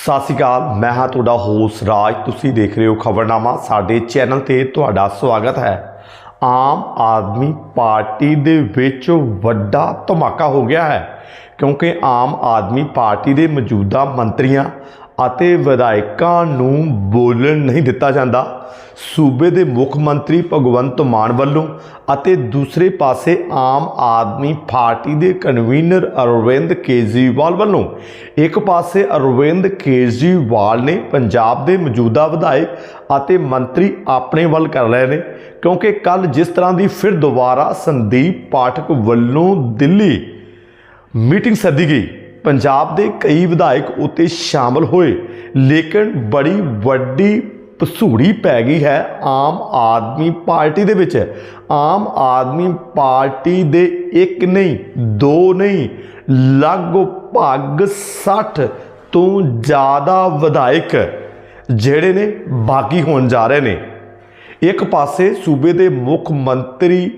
ਸਤਿ ਸ਼੍ਰੀ ਅਕਾਲ, ਮੈਂ ਹਾਂ ਤੁਹਾਡਾ ਹੋਸ ਰਾਜ। ਤੁਸੀਂ ਦੇਖ ਰਹੇ ਹੋ ਖਬਰਨਾਮਾ। ਸਾਡੇ ਚੈਨਲ ਤੇ ਤੁਹਾਡਾ ਸਵਾਗਤ ਹੈ। ਆਮ ਆਦਮੀ ਪਾਰਟੀ ਦੇ ਵਿੱਚ ਵੱਡਾ ਧਮਾਕਾ ਹੋ ਗਿਆ ਹੈ, ਕਿਉਂਕਿ ਆਮ ਆਦਮੀ ਪਾਰਟੀ ਦੇ ਮੌਜੂਦਾ ਮੰਤਰੀਆਂ ਅਤੇ ਵਿਧਾਇਕਾਂ ਨੂੰ ਬੋਲਣ ਨਹੀਂ ਦਿੱਤਾ ਜਾਂਦਾ। ਸੂਬੇ ਦੇ ਮੁੱਖ ਮੰਤਰੀ ਭਗਵੰਤ ਮਾਨ ਵੱਲੋਂ ਅਤੇ ਦੂਸਰੇ ਪਾਸੇ ਆਮ ਆਦਮੀ ਪਾਰਟੀ ਦੇ ਕਨਵੀਨਰ ਅਰਵਿੰਦ ਕੇਜਰੀਵਾਲ ਵੱਲੋਂ ਇੱਕ ਪਾਸੇ ਅਰਵਿੰਦ ਕੇਜਰੀਵਾਲ ਨੇ ਪੰਜਾਬ ਦੇ ਮੌਜੂਦਾ ਵਿਧਾਇਕ ਅਤੇ ਮੰਤਰੀ ਆਪਣੇ ਵੱਲ ਕਰ ਲਏ ਨੇ, ਕਿਉਂਕਿ ਕੱਲ ਜਿਸ ਤਰ੍ਹਾਂ ਦੀ ਫਿਰ ਦੁਬਾਰਾ ਸੰਦੀਪ ਪਾਠਕ ਵੱਲੋਂ ਦਿੱਲੀ ਮੀਟਿੰਗ ਸੱਦੀ ਗਈ। ਪੰਜਾਬ ਦੇ ਕਈ ਵਿਧਾਇਕ ਉੱਤੇ ਸ਼ਾਮਲ ਹੋਏ, ਲੇਕਿਨ ਬੜੀ ਵੱਡੀ ਪਸੂੜੀ ਪੈ ਗਈ ਹੈ ਆਮ ਆਦਮੀ ਪਾਰਟੀ ਦੇ ਵਿੱਚ। ਆਮ ਆਦਮੀ ਪਾਰਟੀ ਦੇ ਇੱਕ ਨਹੀਂ, ਦੋ ਨਹੀਂ, ਲਗਭਗ 60 ਤੋਂ ਜ਼ਿਆਦਾ ਵਿਧਾਇਕ ਜਿਹੜੇ ਨੇ ਬਾਗੀ ਹੋਣ ਜਾ ਰਹੇ ਨੇ। ਇੱਕ ਪਾਸੇ ਸੂਬੇ ਦੇ ਮੁੱਖ ਮੰਤਰੀ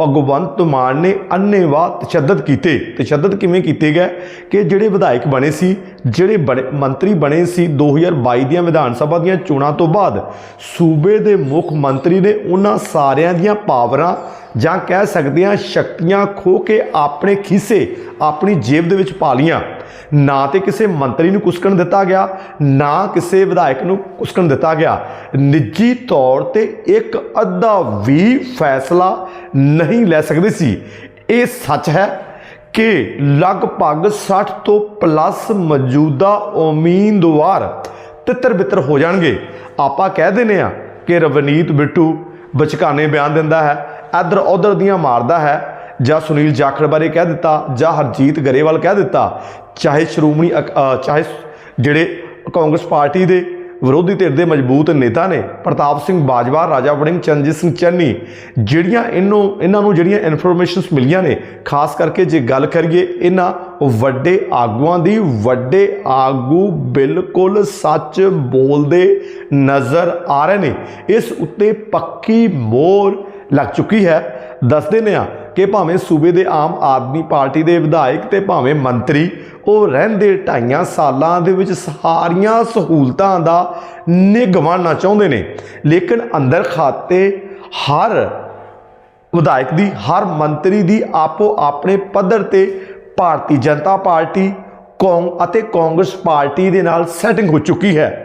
ਭਗਵੰਤ ਮਾਨ ਨੇ ਅੰਨੇਵਾਹ ਤਸ਼ੱਦਦ ਕੀਤੇ। ਤਸ਼ੱਦਦ ਕਿਵੇਂ ਕੀਤੇ ਗਏ? ਕਿ ਜਿਹੜੇ ਵਿਧਾਇਕ ਬਣੇ ਸੀ, ਜਿਹੜੇ ਬਣੇ, ਮੰਤਰੀ ਬਣੇ ਸੀ 2022 ਦੀਆਂ ਵਿਧਾਨ ਸਭਾ ਦੀਆਂ ਚੋਣਾਂ ਤੋਂ ਬਾਅਦ, ਸੂਬੇ ਦੇ ਮੁੱਖ ਮੰਤਰੀ ਨੇ ਉਹਨਾਂ ਸਾਰਿਆਂ ਦੀਆਂ ਪਾਵਰਾਂ ਜਾਂ ਕਹਿ ਸਕਦੇ ਹਾਂ ਸ਼ਕਤੀਆਂ ਖੋ ਕੇ ਆਪਣੇ ਖੀਸੇ ਆਪਣੀ ਜੇਬ ਦੇ ਵਿੱਚ ਪਾ ਲੀਆਂ ਨਾ ਤੇ ਕਿਸੇ ਮੰਤਰੀ ਨੂੰ ਕੁਸਕਣ ਦਿੱਤਾ ਗਿਆ, ਨਾ ਕਿਸੇ ਵਿਧਾਇਕ ਨੂੰ ਕੁਸਕਣ ਦਿੱਤਾ ਗਿਆ। ਨਿੱਜੀ ਤੌਰ ਤੇ ਇੱਕ ਅੱਧਾ ਵੀ ਫੈਸਲਾ ਨਹੀਂ ਲੈ ਸਕਦੇ ਸੀ। ਇਹ ਸੱਚ ਹੈ ਕਿ ਲਗਭਗ 60 ਤੋਂ ਪਲੱਸ ਮੌਜੂਦਾ ਉਮੀਦਵਾਰ ਤਿੱਤਰ ਬਿੱਤਰ ਹੋ ਜਾਣਗੇ। ਆਪਾਂ ਕਹਿ ਦਿੰਦੇ ਆ ਕਿ ਰਵਨੀਤ ਬਿੱਟੂ ਬਚਕਾਨੇ ਬਿਆਨ ਦਿੰਦਾ ਹੈ। ਇੱਧਰ ਉੱਧਰ ਦੀਆਂ ਮਾਰਦਾ ਹੈ, ਜਾਂ ਸੁਨੀਲ ਜਾਖੜ ਬਾਰੇ ਕਹਿ ਦਿੱਤਾ, ਜਾਂ ਹਰਜੀਤ ਗਰੇਵਾਲ ਕਹਿ ਦਿੱਤਾ, ਚਾਹੇ ਸ਼੍ਰੋਮਣੀ ਅਕ- ਚਾਹੇ ਜਿਹੜੇ ਕਾਂਗਰਸ ਪਾਰਟੀ ਦੇ ਵਿਰੋਧੀ ਧਿਰ ਦੇ ਮਜ਼ਬੂਤ ਨੇਤਾ ਨੇ, ਪ੍ਰਤਾਪ ਸਿੰਘ ਬਾਜਵਾ, ਰਾਜਾ ਵੜਿੰਗ, ਚਰਨਜੀਤ ਸਿੰਘ ਚੰਨੀ, ਜਿਹੜੀਆਂ ਇਹਨੂੰ, ਇਹਨਾਂ ਨੂੰ ਜਿਹੜੀਆਂ ਇਨਫੋਰਮੇਸ਼ਨਸ ਮਿਲੀਆਂ ਨੇ, ਖਾਸ ਕਰਕੇ ਜੇ ਗੱਲ ਕਰੀਏ ਇਹਨਾਂ ਵੱਡੇ ਆਗੂਆਂ ਦੀ, ਵੱਡੇ ਆਗੂ ਬਿਲਕੁਲ ਸੱਚ ਬੋਲਦੇ ਨਜ਼ਰ ਆ ਰਹੇ ਨੇ। ਇਸ ਉੱਤੇ ਪੱਕੀ ਮੋਰ ਲੱਗ ਚੁੱਕੀ ਹੈ। ਦੱਸਦੇ ਨੇ ਆ ਕਿ ਭਾਵੇਂ ਸੂਬੇ ਦੇ ਆਮ ਆਦਮੀ ਪਾਰਟੀ ਦੇ ਵਿਧਾਇਕ ਤੇ ਭਾਵੇਂ ਮੰਤਰੀ, ਉਹ ਰਹਿੰਦੇ ਢਾਈਆਂ ਸਾਲਾਂ ਦੇ ਵਿੱਚ ਸਾਰੀਆਂ ਸਹੂਲਤਾਂ ਦਾ ਨਿਗਵਾਉਣਾ ਚਾਹੁੰਦੇ ਨੇ। ਲੇਕਿਨ ਅੰਦਰ ਖਾਤੇ ਹਰ ਵਿਧਾਇਕ ਦੀ, ਹਰ ਮੰਤਰੀ ਦੀ ਆਪੋ ਆਪਣੇ ਪੱਧਰ ਤੇ ਭਾਰਤੀ ਜਨਤਾ ਪਾਰਟੀ ਕੌਂਗ ਅਤੇ ਕਾਂਗਰਸ ਪਾਰਟੀ ਦੇ ਨਾਲ ਸੈਟਿੰਗ ਹੋ ਚੁੱਕੀ ਹੈ।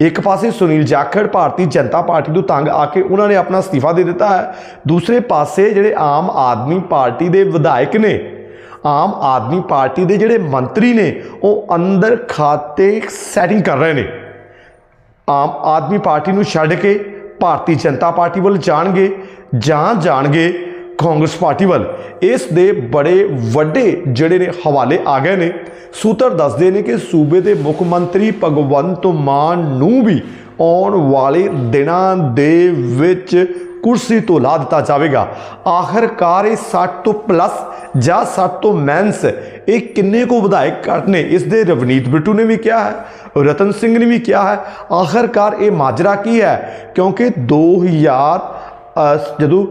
ਇੱਕ ਪਾਸੇ ਸੁਨੀਲ ਜਾਖੜ ਭਾਰਤੀ ਜਨਤਾ ਪਾਰਟੀ ਤੋਂ ਤੰਗ ਆ ਕੇ ਉਹਨਾਂ ਨੇ ਆਪਣਾ ਅਸਤੀਫਾ ਦੇ ਦਿੱਤਾ ਹੈ। ਦੂਸਰੇ ਪਾਸੇ ਜਿਹੜੇ ਆਮ ਆਦਮੀ ਪਾਰਟੀ ਦੇ ਵਿਧਾਇਕ ਨੇ, ਆਮ ਆਦਮੀ ਪਾਰਟੀ ਦੇ ਜਿਹੜੇ ਮੰਤਰੀ ਨੇ, ਉਹ ਅੰਦਰ ਖਾਤੇ ਸੈਟਿੰਗ ਕਰ ਰਹੇ ਨੇ। ਆਮ ਆਦਮੀ ਪਾਰਟੀ ਨੂੰ ਛੱਡ ਕੇ ਭਾਰਤੀ ਜਨਤਾ ਪਾਰਟੀ ਵੱਲ ਜਾਣਗੇ, ਜਾਂ ਜਾਣਗੇ ਕਾਂਗਰਸ ਪਾਰਟੀ ਵੱਲ। ਇਸ ਦੇ ਬੜੇ ਵੱਡੇ ਜਿਹੜੇ ਨੇ ਹਵਾਲੇ ਆ ਗਏ ਨੇ। ਸੂਤਰ ਦੱਸਦੇ ਨੇ ਕਿ ਸੂਬੇ ਦੇ ਮੁੱਖ ਮੰਤਰੀ ਭਗਵੰਤ ਮਾਨ ਨੂੰ ਵੀ ਆਉਣ ਵਾਲੇ ਦਿਨਾਂ ਦੇ ਵਿੱਚ ਕੁਰਸੀ ਤੋਂ ਲਾ ਦਿੱਤਾ ਜਾਵੇਗਾ। ਆਖਰਕਾਰ ਇਹ 60 ਤੋਂ ਪਲੱਸ ਜਾਂ 60 ਤੋਂ ਮੈਂਸ ਇਹ ਕਿੰਨੇ ਕੋ ਵਿਧਾਇਕ ਘੱਟ ਨੇ ਇਸ ਦੇ ਰਵਨੀਤ ਬਿੱਟੂ ਨੇ ਵੀ ਕਿਹਾ ਹੈ ਰਤਨ ਸਿੰਘ ਨੇ ਵੀ ਕਿਹਾ ਹੈ। ਆਖਰਕਾਰ ਇਹ ਮਾਜਰਾ ਕੀ ਹੈ? ਕਿਉਂਕਿ 2000 ਅ, ਜਦੋਂ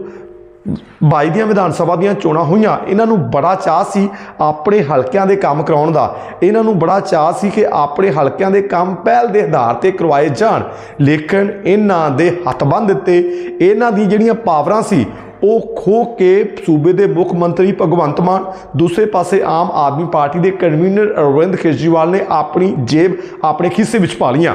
22 ਦੀਆਂ ਵਿਧਾਨ ਸਭਾ ਦੀਆਂ ਚੋਣਾਂ ਹੋਈਆਂ, ਇਹਨਾਂ ਨੂੰ ਬੜਾ ਚਾਹ ਸੀ ਆਪਣੇ ਹਲਕਿਆਂ ਦੇ ਕੰਮ ਕਰਾਉਣ ਦਾ। ਇਹਨਾਂ ਨੂੰ ਬੜਾ ਚਾਹ ਸੀ ਕਿ ਆਪਣੇ ਹਲਕਿਆਂ ਦੇ ਕੰਮ ਪਹਿਲ ਦੇ ਆਧਾਰ ਤੇ ਕਰਵਾਏ ਜਾਣ। ਲੇਕਿਨ ਇਹਨਾਂ ਦੇ ਹੱਥ ਬੰਨ ਦਿੱਤੇ। ਇਹਨਾਂ ਦੀ ਜਿਹੜੀਆਂ ਪਾਵਰਾਂ ਸੀ ਉਹ ਖੋ ਕੇ ਸੂਬੇ ਦੇ ਮੁੱਖ ਮੰਤਰੀ ਭਗਵੰਤ ਮਾਨ, ਦੂਸਰੇ ਪਾਸੇ ਆਮ ਆਦਮੀ ਪਾਰਟੀ ਦੇ ਕਨਵੀਨਰ ਅਰਵਿੰਦ ਕੇਜਰੀਵਾਲ ਨੇ ਆਪਣੀ ਜੇਬ ਆਪਣੇ ਖਿੱਸੇ ਵਿੱਚ ਪਾ ਲਈਆਂ।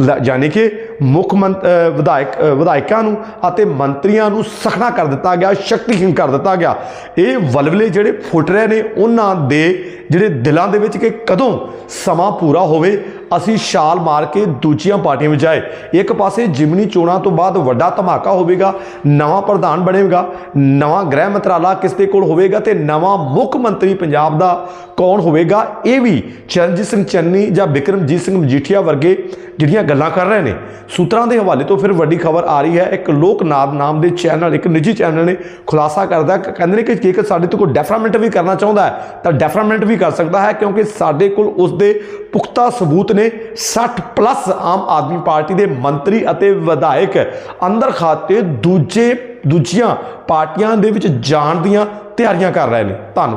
ਲ- ਯਾਨੀ ਕਿ ਮੁੱਖ ਮੰਤ- ਵਿਧਾਇਕ ਵਿਧਾਇਕਾਂ ਨੂੰ ਅਤੇ ਮੰਤਰੀਆਂ ਨੂੰ ਸਖਣਾ ਕਰ ਦਿੱਤਾ ਗਿਆ, ਸ਼ਕਤੀਹੀਣ ਕਰ ਦਿੱਤਾ ਗਿਆ। ਇਹ ਵਲਵਲੇ ਜਿਹੜੇ ਫੁੱਟ ਰਹੇ ਨੇ, ਉਹਨਾਂ ਦੇ ਜਿਹੜੇ ਦਿਲਾਂ ਦੇ ਵਿੱਚ ਕਿ ਕਦੋਂ ਸਮਾਂ ਪੂਰਾ ਹੋਵੇ ਅਸੀਂ ਛਾਲ ਮਾਰ ਕੇ ਦੂਜੀਆਂ ਪਾਰਟੀਆਂ ਵਿੱਚ ਆਏ। ਇੱਕ ਪਾਸੇ ਜਿਮਨੀ ਚੋਣਾਂ ਤੋਂ ਬਾਅਦ ਵੱਡਾ ਧਮਾਕਾ ਹੋਵੇਗਾ, ਨਵਾਂ ਪ੍ਰਧਾਨ ਬਣੇਗਾ, ਨਵਾਂ ਗ੍ਰਹਿ ਮੰਤਰਾਲਾ ਕਿਸ ਦੇ ਕੋਲ ਹੋਵੇਗਾ ਤੇ ਨਵਾਂ ਮੁੱਖ ਮੰਤਰੀ ਪੰਜਾਬ ਦਾ ਕੌਣ ਹੋਵੇਗਾ? ਇਹ ਵੀ ਚਰਨਜੀਤ ਸਿੰਘ ਚੰਨੀ ਜਾਂ ਬਿਕਰਮਜੀਤ ਸਿੰਘ ਮਜੀਠੀਆ ਵਰਗੇ ਜਿਹੜੀਆਂ ਗੱਲਾਂ ਕਰ ਰਹੇ ਨੇ। ਸੂਤਰਾਂ ਦੇ ਹਵਾਲੇ ਤੋਂ ਫਿਰ ਵੱਡੀ ਖਬਰ ਆ ਰਹੀ ਹੈ, ਇੱਕ ਲੋਕਨਾਦ ਨਾਮ ਦੇ ਚੈਨਲ, ਇੱਕ ਨਿੱਜੀ ਚੈਨਲ ਨੇ ਖੁਲਾਸਾ ਕਰਦਾ ਕਹਿੰਦੇ ਨੇ ਕਿ ਜੇਕਰ ਸਾਡੇ ਤੋਂ ਕੋਈ ਡੈਫਰਾਮੈਂਟ ਵੀ ਕਰਨਾ ਚਾਹੁੰਦਾ ਹੈ, ਤਾਂ ਡੈਫਰਾਮੈਂਟ ਵੀ ਕਰ ਸਕਦਾ ਹੈ, ਕਿਉਂਕਿ ਸਾਡੇ ਕੋਲ ਉਸ ਦੇ ਪੁਖਤਾ ਸਬੂਤ ਨੇ। 60 ਪਲੱਸ ਆਮ ਆਦਮੀ ਪਾਰਟੀ ਦੇ ਮੰਤਰੀ ਅਤੇ ਵਿਧਾਇਕ ਅੰਦਰ ਖਾਤੇ ਦੂਜੇ, ਦੂਜੀਆਂ ਪਾਰਟੀਆਂ ਦੇ ਵਿੱਚ ਜਾਣ ਦੀਆਂ ਤਿਆਰੀਆਂ ਕਰ ਰਹੇ ਨੇ। ਧੰਨਵਾਦ।